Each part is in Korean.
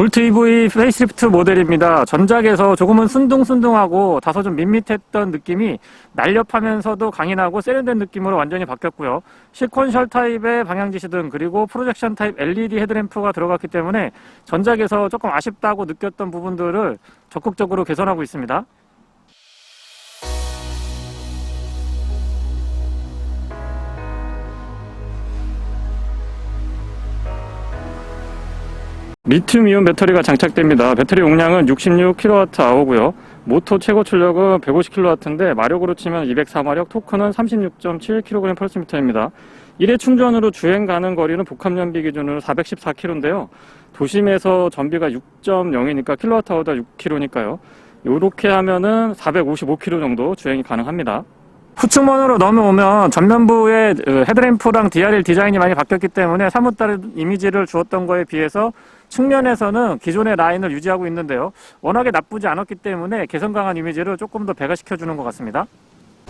볼트 EV 페이스리프트 모델입니다. 전작에서 조금은 순둥순둥하고 다소 좀 밋밋했던 느낌이 날렵하면서도 강인하고 세련된 느낌으로 완전히 바뀌었고요. 시퀀셜 타입의 방향지시등 그리고 프로젝션 타입 LED 헤드램프가 들어갔기 때문에 전작에서 조금 아쉽다고 느꼈던 부분들을 적극적으로 개선하고 있습니다. 리튬이온 배터리가 장착됩니다. 배터리 용량은 66kWh고요. 모터 최고 출력은 150kW인데 마력으로 치면 204마력, 토크는 36.7kg/m입니다. 1회 충전으로 주행 가는 거리는 복합 연비 기준으로 414km인데요. 도심에서 전비가 6.0이니까 킬로와트아워다 6km니까요. 이렇게 하면은 455km 정도 주행이 가능합니다. 후측면으로 넘어오면 전면부의 어, 헤드램프랑 DRL 디자인이 많이 바뀌었기 때문에 사뭇 다른 이미지를 주었던 거에 비해서 측면에서는 기존의 라인을 유지하고 있는데요. 워낙에 나쁘지 않았기 때문에 개선 강한 이미지를 조금 더 배가시켜주는 것 같습니다.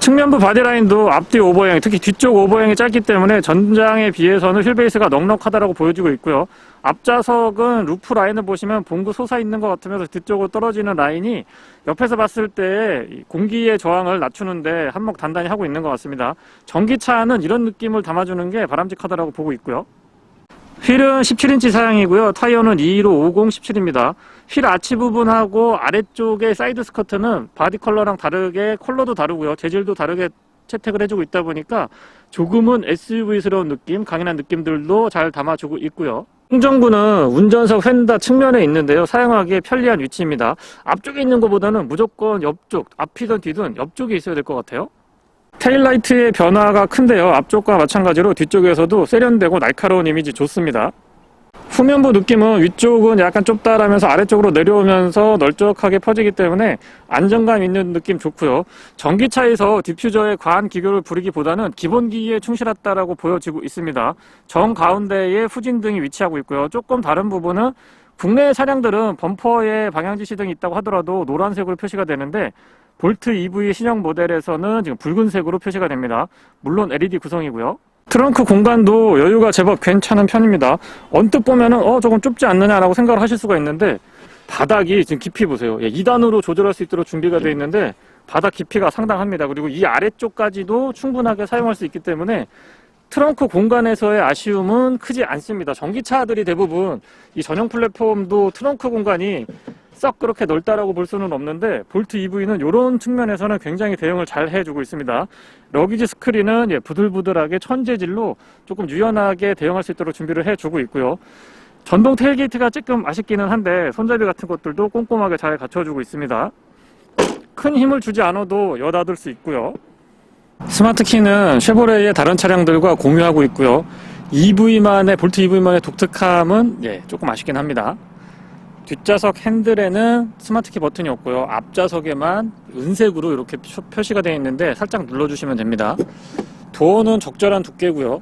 측면부 바디라인도 앞뒤 오버행, 특히 뒤쪽 오버행이 짧기 때문에 전장에 비해서는 휠베이스가 넉넉하다라고 보여지고 있고요. 앞좌석은 루프 라인을 보시면 봉구 솟아 있는 것 같으면서 뒤쪽으로 떨어지는 라인이 옆에서 봤을 때이 공기의 저항을 낮추는데 한몫 단단히 하고 있는 것 같습니다. 전기차는 이런 느낌을 담아주는 게 바람직하다라고 보고 있고요. 휠은 17인치 사양이고요. 타이어는 215 50 17입니다. 휠 아치 부분하고 아래쪽의 사이드 스커트는 바디 컬러랑 다르게 컬러도 다르고요. 재질도 다르게 채택을 해주고 있다 보니까 조금은 SUV스러운 느낌, 강인한 느낌들도 잘 담아주고 있고요. 충전구는 운전석 휀다 측면에 있는데요. 사용하기에 편리한 위치입니다. 앞쪽에 있는 것보다는 무조건 옆쪽, 앞이든 뒤든 옆쪽에 있어야 될 것 같아요. 테일라이트의 변화가 큰데요. 앞쪽과 마찬가지로 뒤쪽에서도 세련되고 날카로운 이미지 좋습니다. 후면부 느낌은 위쪽은 약간 좁다라면서 아래쪽으로 내려오면서 널쩍하게 퍼지기 때문에 안정감 있는 느낌 좋고요. 전기차에서 디퓨저의 과한 기교를 부리기보다는 기본 기기에 충실했다라고 보여지고 있습니다. 정 가운데에 후진등이 위치하고 있고요. 조금 다른 부분은 국내 차량들은 범퍼에 방향지시 등이 있다고 하더라도 노란색으로 표시가 되는데 볼트 EV 신형 모델에서는 지금 붉은색으로 표시가 됩니다. 물론 LED 구성이고요. 트렁크 공간도 여유가 제법 괜찮은 편입니다. 언뜻 보면은 어 조금 좁지 않느냐라고 생각을 하실 수가 있는데 바닥이 지금 깊이 보세요. 예, 2단으로 조절할 수 있도록 준비가 되어 있는데 바닥 깊이가 상당합니다. 그리고 이 아래쪽까지도 충분하게 사용할 수 있기 때문에 트렁크 공간에서의 아쉬움은 크지 않습니다. 전기차들이 대부분 이 전용 플랫폼도 트렁크 공간이 썩 그렇게 넓다라고 볼 수는 없는데 볼트 EV는 이런 측면에서는 굉장히 대응을 잘 해주고 있습니다. 러기지 스크린은 예, 부들부들하게 천재질로 조금 유연하게 대응할 수 있도록 준비를 해주고 있고요. 전동 테일게이트가 조금 아쉽기는 한데 손잡이 같은 것들도 꼼꼼하게 잘 갖춰주고 있습니다. 큰 힘을 주지 않아도 여닫을 수 있고요. 스마트 키는 쉐보레의 다른 차량들과 공유하고 있고요. EV만의 볼트 EV만의 독특함은 예, 조금 아쉽긴 합니다. 뒷좌석 핸들에는 스마트 키 버튼이 없고요. 앞좌석에만 은색으로 이렇게 표- 표시가 되어 있는데 살짝 눌러주시면 됩니다. 도어는 적절한 두께고요.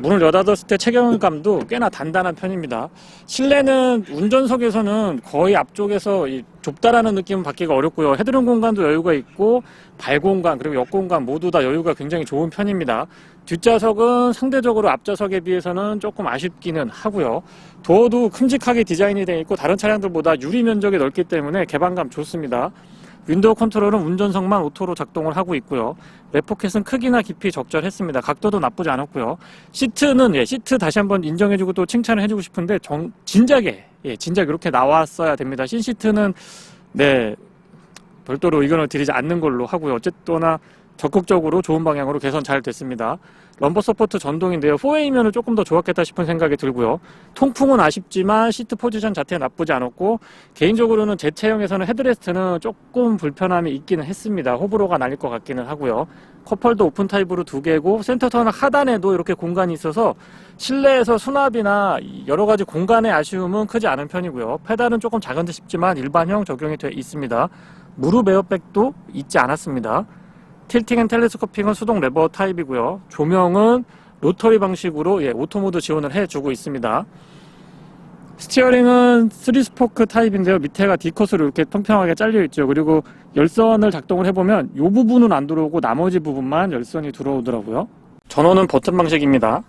문을 여닫았을 때 체결감도 꽤나 단단한 편입니다. 실내는 운전석에서는 거의 앞쪽에서 이 좁다라는 느낌은 받기가 어렵고요. 헤드룸 공간도 여유가 있고 발 공간 그리고 옆 공간 모두 다 여유가 굉장히 좋은 편입니다. 뒷좌석은 상대적으로 앞좌석에 비해서는 조금 아쉽기는 하고요. 도어도 큼직하게 디자인이 되어 있고 다른 차량들보다 유리 면적이 넓기 때문에 개방감 좋습니다. 윈도우 컨트롤은 운전석만 오토로 작동을 하고 있고요. 랩포켓은 크기나 깊이 적절했습니다. 각도도 나쁘지 않았고요. 시트는 예, 시트 다시 한번 인정해주고 또 칭찬을 해주고 싶은데 정, 진작에 예, 진작 이렇게 나왔어야 됩니다. 신 시트는 네 별도로 의견을 드리지 않는 걸로 하고요. 어쨌거나 적극적으로 좋은 방향으로 개선 잘 됐습니다. 럼버 서포트 전동인데요. 4A면은 조금 더 좋았겠다 싶은 생각이 들고요. 통풍은 아쉽지만 시트 포지션 자체는 나쁘지 않았고 개인적으로는 제 체형에서는 헤드레스트는 조금 불편함이 있기는 했습니다. 호불호가 나뉠 것 같기는 하고요. 컵홀더 오픈 타입으로 두 개고 센터 터널 하단에도 이렇게 공간이 있어서 실내에서 수납이나 여러 가지 공간의 아쉬움은 크지 않은 편이고요. 페달은 조금 작은 듯 싶지만 일반형 적용이 되어 있습니다. 무릎 에어백도 있지 않았습니다. 틸팅 앤 텔레스코핑은 수동 레버 타입이고요. 조명은 로터리 방식으로 예, 오토모드 지원을 해주고 있습니다. 스티어링은 3스포크 타입인데요. 밑에가 D컷으로 이렇게 평평하게 잘려 있죠. 그리고 열선을 작동을 해보면 이 부분은 안 들어오고 나머지 부분만 열선이 들어오더라고요. 전원은 버튼 방식입니다.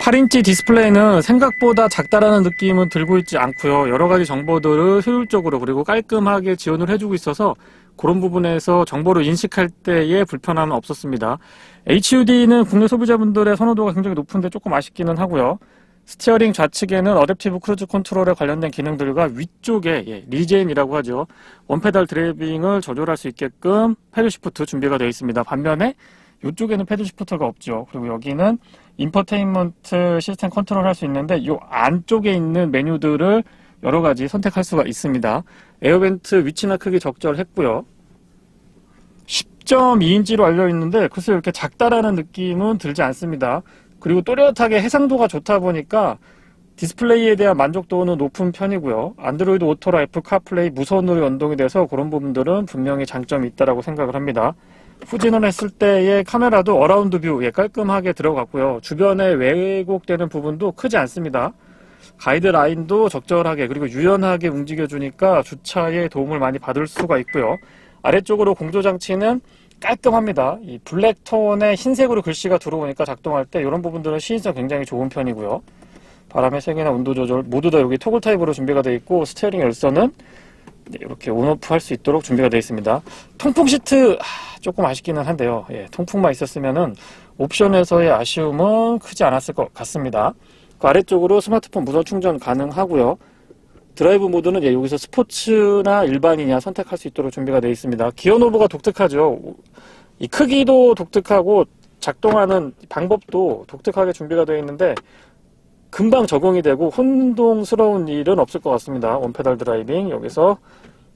8인치 디스플레이는 생각보다 작다라는 느낌은 들고 있지 않고요. 여러 가지 정보들을 효율적으로 그리고 깔끔하게 지원을 해주고 있어서 그런 부분에서 정보를 인식할 때의 불편함은 없었습니다. HUD는 국내 소비자분들의 선호도가 굉장히 높은데 조금 아쉽기는 하고요. 스티어링 좌측에는 어댑티브 크루즈 컨트롤에 관련된 기능들과 위쪽에 예, 리젠이라고 하죠. 원페달 드라이빙을 조절할 수 있게끔 패드 시프트 준비가 되어 있습니다. 반면에 이쪽에는 패드 시프트가 없죠. 그리고 여기는 인퍼테인먼트 시스템 컨트롤 할 수 있는데 이 안쪽에 있는 메뉴들을 여러 가지 선택할 수가 있습니다. 에어벤트 위치나 크기 적절했고요. 10.2인치로 알려 있는데 글쎄 이렇게 작다라는 느낌은 들지 않습니다. 그리고 또렷하게 해상도가 좋다 보니까 디스플레이에 대한 만족도는 높은 편이고요. 안드로이드 오토라 애플 카플레이 무선으로 연동이 돼서 그런 부분들은 분명히 장점이 있다라고 생각을 합니다. 후진을 했을 때의 카메라도 어라운드 뷰 예, 깔끔하게 들어갔고요. 주변에 왜곡되는 부분도 크지 않습니다. 가이드 라인도 적절하게 그리고 유연하게 움직여주니까 주차에 도움을 많이 받을 수가 있고요. 아래쪽으로 공조 장치는 깔끔합니다. 이 블랙톤의 흰색으로 글씨가 들어오니까 작동할 때 이런 부분들은 시인성 굉장히 좋은 편이고요. 바람의 세기나 온도 조절 모두 다 여기 토글 타입으로 준비가 되어 있고 스티어링 열선은 네, 이렇게 온오프 할 수 있도록 준비가 되어 있습니다. 통풍 시트 하, 조금 아쉽기는 한데요. 예, 통풍만 있었으면은 옵션에서의 아쉬움은 크지 않았을 것 같습니다. 그 아래쪽으로 스마트폰 무선 충전 가능하고요. 드라이브 모드는 예, 여기서 스포츠나 일반이냐 선택할 수 있도록 준비가 되어 있습니다. 기어 노브가 독특하죠. 이 크기도 독특하고 작동하는 방법도 독특하게 준비가 되어 있는데 금방 적용이 되고 혼동스러운 일은 없을 것 같습니다. 원페달 드라이빙 여기서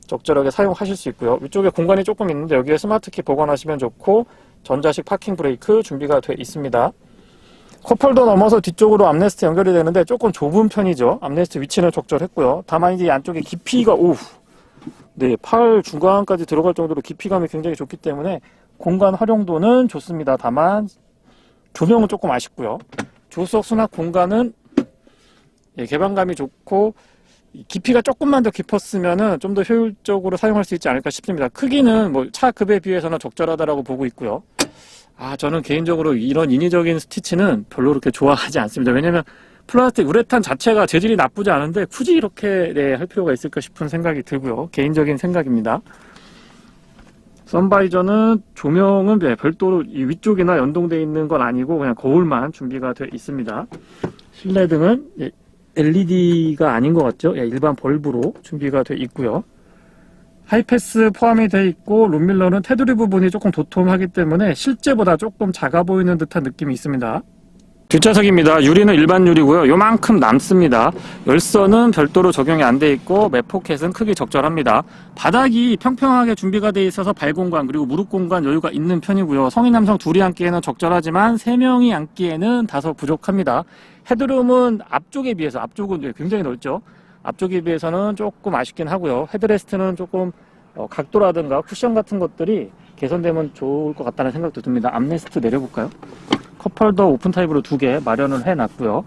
적절하게 사용하실 수 있고요. 위쪽에 공간이 조금 있는데 여기에 스마트키 보관하시면 좋고 전자식 파킹 브레이크 준비가 되어 있습니다. 컵홀더 넘어서 뒤쪽으로 암레스트 연결이 되는데 조금 좁은 편이죠. 암레스트 위치는 적절했고요. 다만 이제 안쪽에 깊이가 오, 네, 팔 중간까지 들어갈 정도로 깊이감이 굉장히 좋기 때문에 공간 활용도는 좋습니다. 다만 조명은 조금 아쉽고요. 조수석 수납 공간은 예, 개방감이 좋고 이 깊이가 조금만 더 깊었으면은 좀 더 효율적으로 사용할 수 있지 않을까 싶습니다. 크기는 뭐 차 급에 비해서는 적절하다라고 보고 있고요. 아, 저는 개인적으로 이런 인위적인 스티치는 별로 그렇게 좋아하지 않습니다. 왜냐면 플라스틱 우레탄 자체가 재질이 나쁘지 않은데 굳이 이렇게 네, 할 필요가 있을까 싶은 생각이 들고요. 개인적인 생각입니다. 선바이저는 조명은 네, 별도로 이 위쪽이나 연동되어 있는 건 아니고 그냥 거울만 준비가 되어 있습니다. 실내등은 예, LED가 아닌 것 같죠? 예, 일반 벌브로 준비가 되어 있고요. 하이패스 포함이 되어 있고 룸밀러는 테두리 부분이 조금 도톰하기 때문에 실제보다 조금 작아 보이는 듯한 느낌이 있습니다. 뒷좌석입니다. 유리는 일반 유리고요. 요만큼 남습니다. 열선은 별도로 적용이 안 돼 있고 매포켓은 크기 적절합니다. 바닥이 평평하게 준비가 돼 있어서 발 공간 그리고 무릎 공간 여유가 있는 편이고요. 성인 남성 둘이 앉기에는 적절하지만 세 명이 앉기에는 다소 부족합니다. 헤드룸은 앞쪽에 비해서 앞쪽은 굉장히 넓죠. 앞쪽에 비해서는 조금 아쉽긴 하고요. 헤드레스트는 조금 어, 각도라든가 쿠션 같은 것들이 개선되면 좋을 것 같다는 생각도 듭니다. 암레스트 내려볼까요? 컵홀더 오픈 타입으로 두 개 마련을 해놨고요.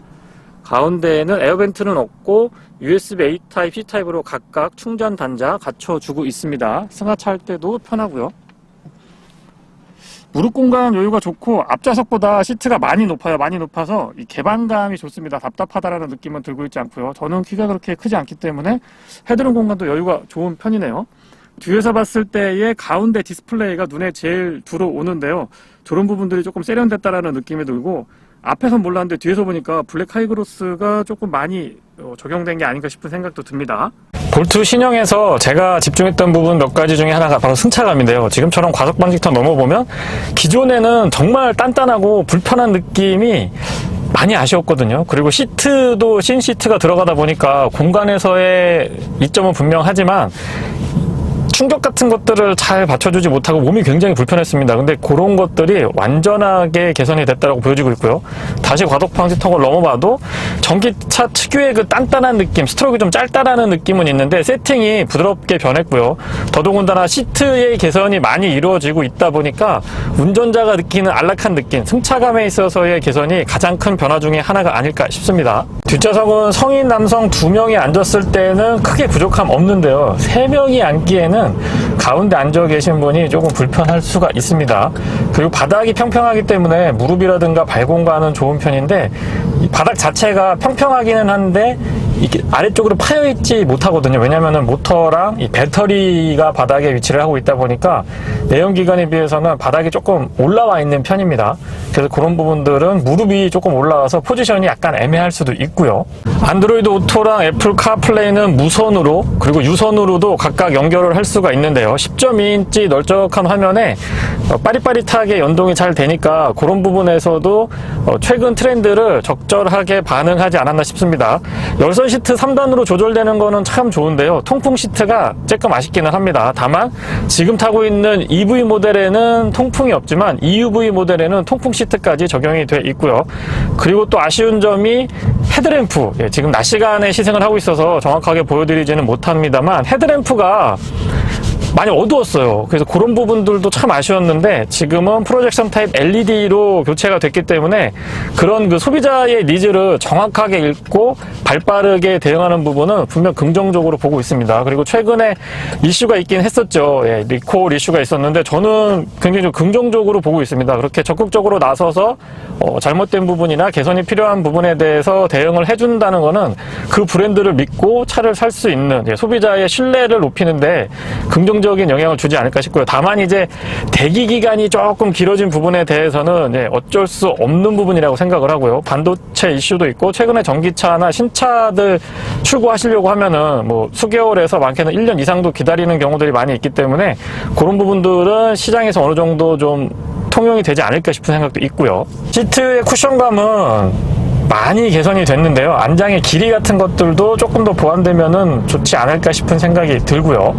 가운데에는 에어벤트는 없고 USB A 타입, C 타입으로 각각 충전 단자 갖춰주고 있습니다. 승하차 할 때도 편하고요. 무릎 공간 여유가 좋고 앞좌석보다 시트가 많이 높아요. 많이 높아서 이 개방감이 좋습니다. 답답하다라는 느낌은 들고 있지 않고요. 저는 키가 그렇게 크지 않기 때문에 헤드룸 공간도 여유가 좋은 편이네요. 뒤에서 봤을 때의 가운데 디스플레이가 눈에 제일 들어오는데요. 저런 부분들이 조금 세련됐다라는 느낌이 들고 앞에선 몰랐는데 뒤에서 보니까 블랙 하이그로스가 조금 많이 어, 적용된 게 아닌가 싶은 생각도 듭니다. 볼트 신형에서 제가 집중했던 부분 몇 가지 중에 하나가 바로 승차감인데요. 지금처럼 과속 방지턱 넘어보면 기존에는 정말 단단하고 불편한 느낌이 많이 아쉬웠거든요. 그리고 시트도 신 시트가 들어가다 보니까 공간에서의 이점은 분명하지만 충격 같은 것들을 잘 받쳐주지 못하고 몸이 굉장히 불편했습니다. 근데 그런 것들이 완전하게 개선이 됐다고 보여지고 있고요. 다시 과속 방지턱을 넘어봐도 전기차 특유의 그 단단한 느낌, 스트로크 좀 짧다라는 느낌은 있는데 세팅이 부드럽게 변했고요. 더더군다나 시트의 개선이 많이 이루어지고 있다 보니까 운전자가 느끼는 안락한 느낌, 승차감에 있어서의 개선이 가장 큰 변화 중에 하나가 아닐까 싶습니다. 뒷좌석은 성인 남성 두 명이 앉았을 때는 크게 부족함 없는데요. 세 명이 앉기에는 가운데 앉아 계신 분이 조금 불편할 수가 있습니다. 그리고 바닥이 평평하기 때문에 무릎이라든가 발 공간은 좋은 편인데 이 바닥 자체가 평평하기는 한데 이게 아래쪽으로 파여 있지 못하거든요. 왜냐면은 모터랑 이 배터리가 바닥에 위치를 하고 있다 보니까 내연기관에 비해서는 바닥이 조금 올라와 있는 편입니다. 그래서 그런 부분들은 무릎이 조금 올라와서 포지션이 약간 애매할 수도 있고요. 안드로이드 오토랑 애플 카플레이는 무선으로 그리고 유선으로도 각각 연결을 할 수가 있는데요. 10.2인치 널쩍한 화면에 어, 빠릿빠릿하게 연동이 잘 되니까 그런 부분에서도 어, 최근 트렌드를 적절하게 반응하지 않았나 싶습니다. 열선 시트 3단으로 조절되는 거는 참 좋은데요. 통풍 시트가 조금 아쉽기는 합니다. 다만 지금 타고 있는 EV 모델에는 통풍이 없지만 EUV 모델에는 통풍 시트까지 적용이 돼 있고요. 그리고 또 아쉬운 점이 헤드램프. 예, 지금 낮 시간에 시승을 하고 있어서 정확하게 보여드리지는 못합니다만 헤드램프가 많이 어두웠어요. 그래서 그런 부분들도 참 아쉬웠는데 지금은 프로젝션 타입 LED로 교체가 됐기 때문에 그런 그 소비자의 니즈를 정확하게 읽고 발빠르게 대응하는 부분은 분명 긍정적으로 보고 있습니다. 그리고 최근에 이슈가 있긴 했었죠. 예, 리콜 이슈가 있었는데 저는 굉장히 좀 긍정적으로 보고 있습니다. 그렇게 적극적으로 나서서 어, 잘못된 부분이나 개선이 필요한 부분에 대해서 대응을 해준다는 거는 그 브랜드를 믿고 차를 살 수 있는 예, 소비자의 신뢰를 높이는데 긍정적 인 영향을 주지 않을까 싶고요. 다만 이제 대기 기간이 조금 길어진 부분에 대해서는 예, 어쩔 수 없는 부분이라고 생각을 하고요. 반도체 이슈도 있고 최근에 전기차나 신차들 출고하시려고 하면은 뭐 수개월에서 많게는 1년 이상도 기다리는 경우들이 많이 있기 때문에 그런 부분들은 시장에서 어느 정도 좀 통용이 되지 않을까 싶은 생각도 있고요. 시트의 쿠션감은 많이 개선이 됐는데요. 안장의 길이 같은 것들도 조금 더 보완되면은 좋지 않을까 싶은 생각이 들고요.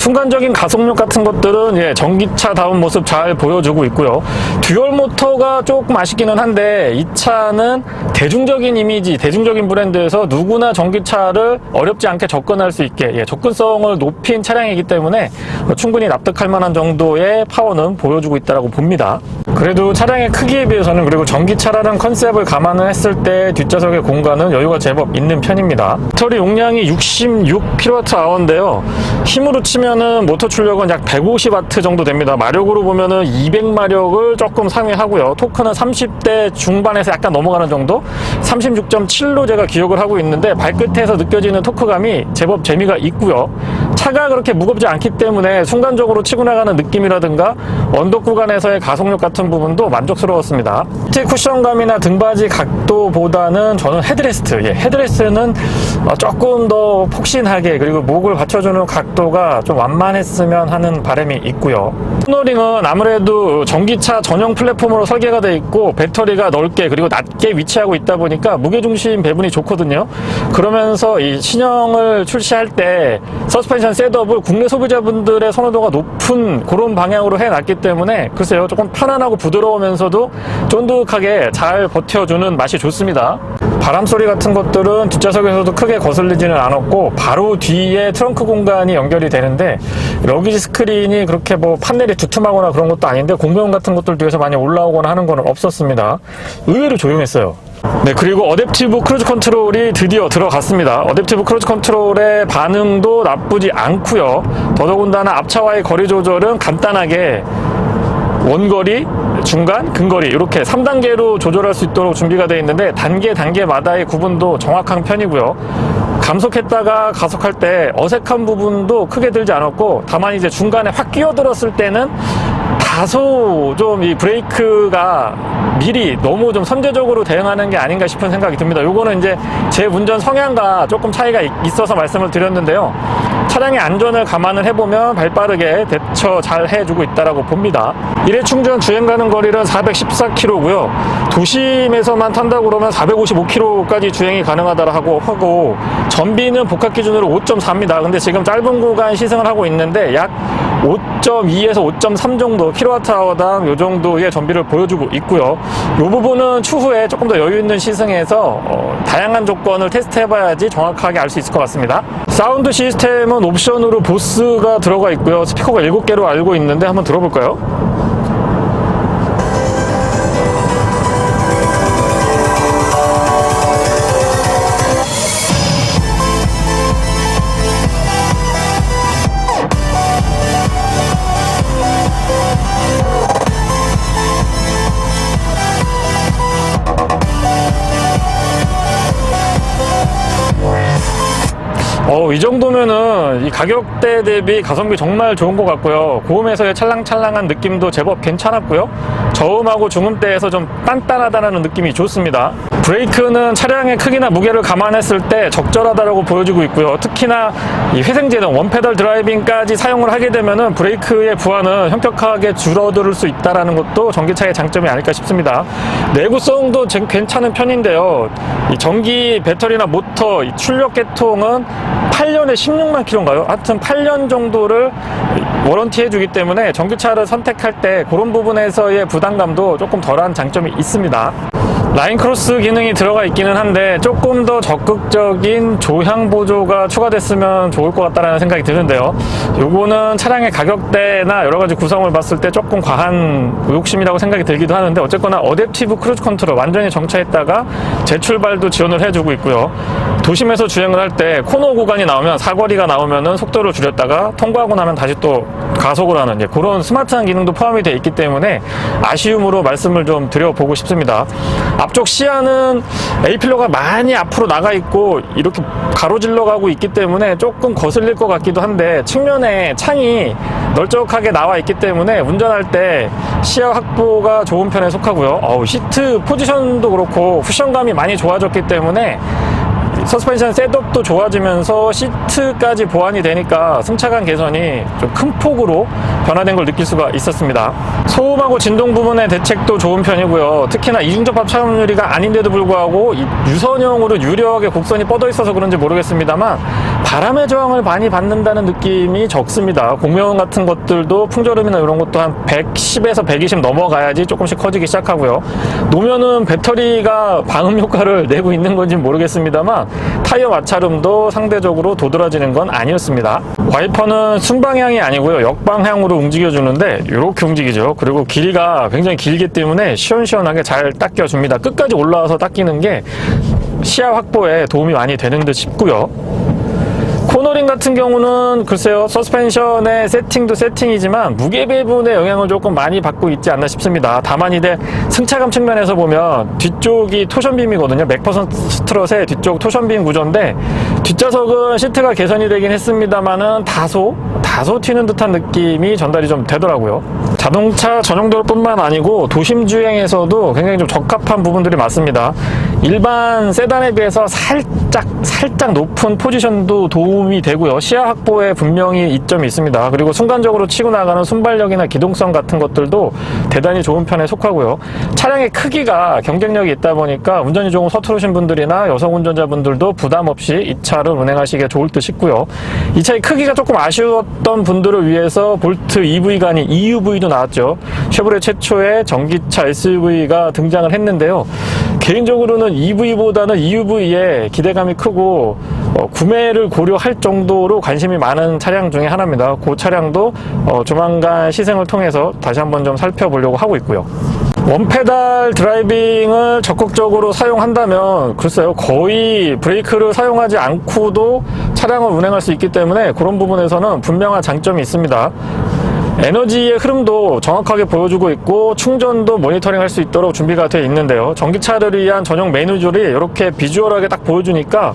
순간적인 가속력 같은 것들은 예, 전기차다운 모습 잘 보여주고 있고요. 듀얼 모터가 조금 아쉽기는 한데 이 차는 대중적인 이미지, 대중적인 브랜드에서 누구나 전기차를 어렵지 않게 접근할 수 있게 예, 접근성을 높인 차량이기 때문에 어, 충분히 납득할 만한 정도의 파워는 보여주고 있다고 봅니다. 그래도 차량의 크기에 비해서는 그리고 전기차라는 컨셉을 감안했을 때 뒷좌석의 공간은 여유가 제법 있는 편입니다. 배터리 용량이 66kWh인데요. 힘으로 치면 은 모터 출력은 약 150W 정도 됩니다. 마력으로 보면은 200마력을 조금 상회하고요. 토크는 30대 중반에서 약간 넘어가는 정도? 36.7로 제가 기억을 하고 있는데 발끝에서 느껴지는 토크감이 제법 재미가 있고요. 차가 그렇게 무겁지 않기 때문에 순간적으로 치고 나가는 느낌이라든가 언덕 구간에서의 가속력 같은 부분도 만족스러웠습니다. 시트 쿠션감이나 등받이 각도보다는 저는 헤드레스트, 예, 헤드레스트는 어, 조금 더 폭신하게 그리고 목을 받쳐주는 각도가 좀 완만했으면 하는 바람이 있고요. 코너링은 아무래도 전기차 전용 플랫폼으로 설계가 되어 있고 배터리가 넓게 그리고 낮게 위치하고 있다 보니까 무게중심 배분이 좋거든요. 그러면서 이 신형을 출시할 때 서스펜션 셋업을 국내 소비자분들의 선호도가 높은 그런 방향으로 해놨기 때문에 글쎄요 조금 편안하고 부드러우면서도 쫀득하게 잘 버텨주는 맛이 좋습니다. 바람 소리 같은 것들은 뒷좌석에서도 크게 거슬리지는 않았고 바로 뒤에 트렁크 공간이 연결이 되는데 러기지 스크린이 그렇게 뭐 판넬이 두툼하거나 그런 것도 아닌데 공명 같은 것들 뒤에서 많이 올라오거나 하는 거는 없었습니다. 의외로 조용했어요. 네, 그리고 어댑티브 크루즈 컨트롤이 드디어 들어갔습니다. 어댑티브 크루즈 컨트롤의 반응도 나쁘지 않고요. 더더군다나 앞차와의 거리 조절은 간단하게 원거리, 중간, 근거리 이렇게 3단계로 조절할 수 있도록 준비가 되어 있는데 단계 단계마다의 구분도 정확한 편이고요. 감속했다가 가속할 때 어색한 부분도 크게 들지 않았고 다만 이제 중간에 확 끼어들었을 때는 다소 좀 이 브레이크가 미리 너무 좀 선제적으로 대응하는 게 아닌가 싶은 생각이 듭니다. 요거는 이제 제 운전 성향과 조금 차이가 있- 있어서 말씀을 드렸는데요. 차량의 안전을 감안을 해보면 발빠르게 대처 잘 해주고 있다라고 봅니다. 일회 충전 주행 가는 거리는 414km고요. 도심에서만 탄다고 그러면 455km까지 주행이 가능하다고 하고 전비는 복합 기준으로 5.4입니다. 근데 지금 짧은 구간 시승을 하고 있는데 약 5.2에서 5.3 정도 킬로와트아워당 요 정도의 전비를 보여주고 있고요. 이 부분은 추후에 조금 더 여유 있는 시승에서 어, 다양한 조건을 테스트해봐야지 정확하게 알 수 있을 것 같습니다. 사운드 시스템은 옵션으로 보스가 들어가 있고요. 스피커가 7개로 알고 있는데 한번 들어볼까요? 어, 이 정도면은 이 가격대 대비 가성비 정말 좋은 것 같고요. 고음에서의 찰랑찰랑한 느낌도 제법 괜찮았고요. 저음하고 중음대에서 좀 단단하다는 느낌이 좋습니다. 브레이크는 차량의 크기나 무게를 감안했을 때 적절하다고 보여지고 있고요. 특히나 이 회생제동 원페달 드라이빙까지 사용을 하게 되면은 브레이크의 부하는 현격하게 줄어들 수 있다는 것도 전기차의 장점이 아닐까 싶습니다. 내구성도 제- 괜찮은 편인데요. 이 전기 배터리나 모터 이 출력 계통은 8년에 16만 킬로인가요? 하여튼 8년 정도를 워런티 해주기 때문에 전기차를 선택할 때 그런 부분에서의 부담감도 조금 덜한 장점이 있습니다. 라인 크로스 기능이 들어가 있기는 한데 조금 더 적극적인 조향 보조가 추가됐으면 좋을 것 같다는 생각이 드는데요. 요거는 차량의 가격대나 여러 가지 구성을 봤을 때 조금 과한 욕심이라고 생각이 들기도 하는데 어쨌거나 어댑티브 크루즈 컨트롤 완전히 정차했다가 재출발도 지원을 해주고 있고요. 도심에서 주행을 할 때 코너 구간이 나오면 사거리가 나오면은 속도를 줄였다가 통과하고 나면 다시 또 가속을 하는 예, 그런 스마트한 기능도 포함이 되어 있기 때문에 아쉬움으로 말씀을 좀 드려보고 싶습니다. 앞쪽 시야는 A필러가 많이 앞으로 나가 있고 이렇게 가로질러 가고 있기 때문에 조금 거슬릴 것 같기도 한데 측면에 창이 널쩍하게 나와 있기 때문에 운전할 때 시야 확보가 좋은 편에 속하고요. 어우, 시트 포지션도 그렇고 쿠션감이 많이 좋아졌기 때문에 서스펜션 셋업도 좋아지면서 시트까지 보완이 되니까 승차감 개선이 좀 큰 폭으로 변화된 걸 느낄 수가 있었습니다. 소음하고 진동 부분의 대책도 좋은 편이고요. 특히나 이중접합 차음유리가 아닌데도 불구하고 이 유선형으로 유려하게 곡선이 뻗어 있어서 그런지 모르겠습니다만 바람의 저항을 많이 받는다는 느낌이 적습니다. 공명 같은 것들도 풍절음이나 이런 것도 한 110에서 120 넘어가야지 조금씩 커지기 시작하고요. 노면은 배터리가 방음 효과를 내고 있는 건지 모르겠습니다만 타이어 마찰음도 상대적으로 도드라지는 건 아니었습니다. 와이퍼는 순방향이 아니고요. 역방향으로 움직여주는데 이렇게 움직이죠. 그리고 길이가 굉장히 길기 때문에 시원시원하게 잘 닦여줍니다. 끝까지 올라와서 닦이는 게 시야 확보에 도움이 많이 되는 듯 싶고요. 코너링 같은 경우는 글쎄요 서스펜션의 세팅도 세팅이지만 무게 배분의 영향을 조금 많이 받고 있지 않나 싶습니다. 다만 이제 승차감 측면에서 보면 뒤쪽이 토션빔이거든요. 맥퍼슨 스트럿의 뒤쪽 토션빔 구조인데 뒷좌석은 시트가 개선이 되긴 했습니다만은 다소 다소 튀는 듯한 느낌이 전달이 좀 되더라고요 자동차 전용도로뿐만 아니고 도심 주행에서도 굉장히 좀 적합한 부분들이 많습니다 일반 세단에 비해서 살짝 살짝 높은 포지션도 도움이 되고요. 시야 확보에 분명히 이점이 있습니다. 그리고 순간적으로 치고 나가는 순발력이나 기동성 같은 것들도 대단히 좋은 편에 속하고요. 차량의 크기가 경쟁력이 있다 보니까 운전이 조금 서투르신 분들이나 여성 운전자분들도 부담 없이 이 차를 운행하시기에 좋을 듯 싶고요. 이 차의 크기가 조금 아쉬웠던 분들을 위해서 볼트 아닌 EUV도 나왔죠. 쉐보레 최초의 전기차 SUV가 등장을 했는데요. 개인적으로는 EV보다는 EUV에 기대감이 크고 어, 구매를 고려할 정도로 관심이 많은 차량 중에 하나입니다. 그 차량도 어, 조만간 시승을 통해서 다시 한번 좀 살펴보려고 하고 있고요. 원페달 드라이빙을 적극적으로 사용한다면 글쎄요 거의 브레이크를 사용하지 않고도 차량을 운행할 수 있기 때문에 그런 부분에서는 분명한 장점이 있습니다. 에너지의 흐름도 정확하게 보여주고 있고 충전도 모니터링 할 수 있도록 준비가 되어 있는데요. 전기차를 위한 전용 메뉴줄이 이렇게 비주얼하게 딱 보여주니까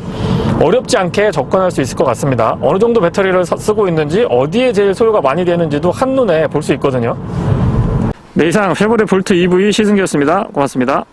어렵지 않게 접근할 수 있을 것 같습니다. 어느 정도 배터리를 사- 쓰고 있는지 어디에 제일 소요가 많이 되는지도 한눈에 볼 수 있거든요. 네, 이상 페보레 볼트 EV 시승기였습니다. 고맙습니다.